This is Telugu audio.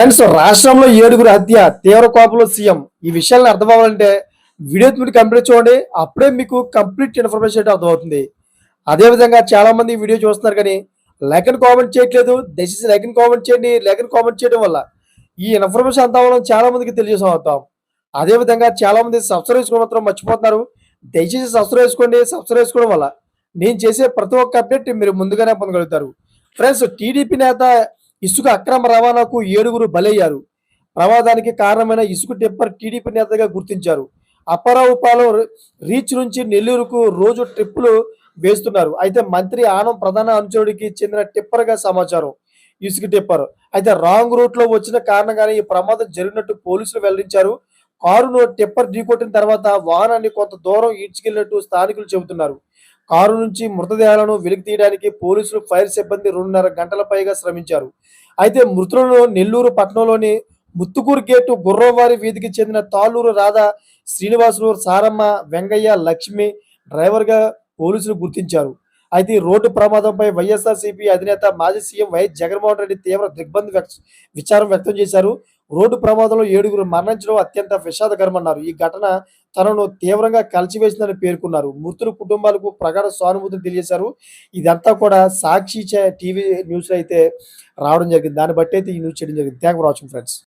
ఫ్రెండ్స్ రాష్ట్రంలో ఏడుగురు హత్య తీవ్ర కోపంలో సీఎం. ఈ విషయాలను అర్థం అవ్వాలంటే వీడియో మీరు కంప్లీట్ చూడండి. అప్పుడే మీకు కంప్లీట్ ఇన్ఫర్మేషన్ అర్థమవుతుంది. అదేవిధంగా చాలా మంది వీడియో చూస్తున్నారు కానీ లైక్ అండ్ కామెంట్ చేయట్లేదు. దయచేసి లైక్ అండ్ కామెంట్ చేయండి. లైక్ అండ్ కామెంట్ చేయడం వల్ల ఈ ఇన్ఫర్మేషన్ అంతా మనం చాలా మందికి తెలియజేసాం అవుతాం అదేవిధంగా చాలా మంది సబ్స్క్రైబ్ చేసుకోవడం మాత్రం మర్చిపోతున్నారు. దయచేసి సబ్స్క్రైబ్ చేసుకోండి. సబ్స్క్రైబ్ చేసుకోవడం వల్ల నేను చేసే ప్రతి ఒక్క అప్డేట్ మీరు ముందుగానే పొందగలుగుతారు. ఫ్రెండ్స్ టీడీపీ నేత ఇసుక అక్రమ రవాణాకు ఏడుగురు బలయ్యారు. ప్రమాదానికి కారణమైన ఇసుక టిప్పర్ టీడీపీ నేతగా గుర్తించారు. అప్పారావుపాలెం రీచ్ నుంచి నెల్లూరుకు రోజు ట్రిప్పులు వేస్తున్నారు. అయితే మంత్రి ఆనం ప్రధాన అనుచరుడికి చెందిన టిప్పర్గా సమాచారం ఇసుక టిప్పర్ అయితే రాంగ్ రూట్లో వచ్చిన కారణంగానే ఈ ప్రమాదం జరిగినట్టు పోలీసులు వెల్లడించారు. కారును టిప్పర్ ఢీకొట్టిన తర్వాత వాహనాన్ని కొంత దూరం ఈడ్చుకెళ్ళినట్టు స్థానికులు చెబుతున్నారు. కారు నుంచి మృతదేహాలను వెలికి తీయడానికి పోలీసులు ఫైర్ సిబ్బంది రెండున్నర గంటల పైగా శ్రమించారు. అయితే మృతులను నెల్లూరు పట్టణంలోని ముత్తుకూరు గేటు గుర్రవారి వీధికి చెందిన తాళ్ళూరు రాధా శ్రీనివాసులు సారమ్మ వెంగయ్య లక్ష్మి డ్రైవర్గా పోలీసులు గుర్తించారు. అయితే రోడ్డు ప్రమాదంపై వైఎస్ఆర్సీపీ అధినేత మాజీ సీఎం వైఎస్ జగన్మోహన్ రెడ్డి తీవ్ర దిగ్బంధ విచారం వ్యక్తం చేశారు. రోడ్డు ప్రమాదంలో ఏడుగురు మరణించడం అత్యంత విషాదకరమన్నారు. ఈ ఘటన తనను తీవ్రంగా కలిచివేసిందని పేర్కొన్నారు. మృతుల కుటుంబాలకు ప్రగాఢ సానుభూతిని తెలియజేశారు. ఇదంతా కూడా సాక్షి చే- టీవీ న్యూస్ అయితే రావడం జరిగింది. దాన్ని బట్టి అయితే ఈ న్యూస్ చేయడం జరిగింది. Thank for watching friends.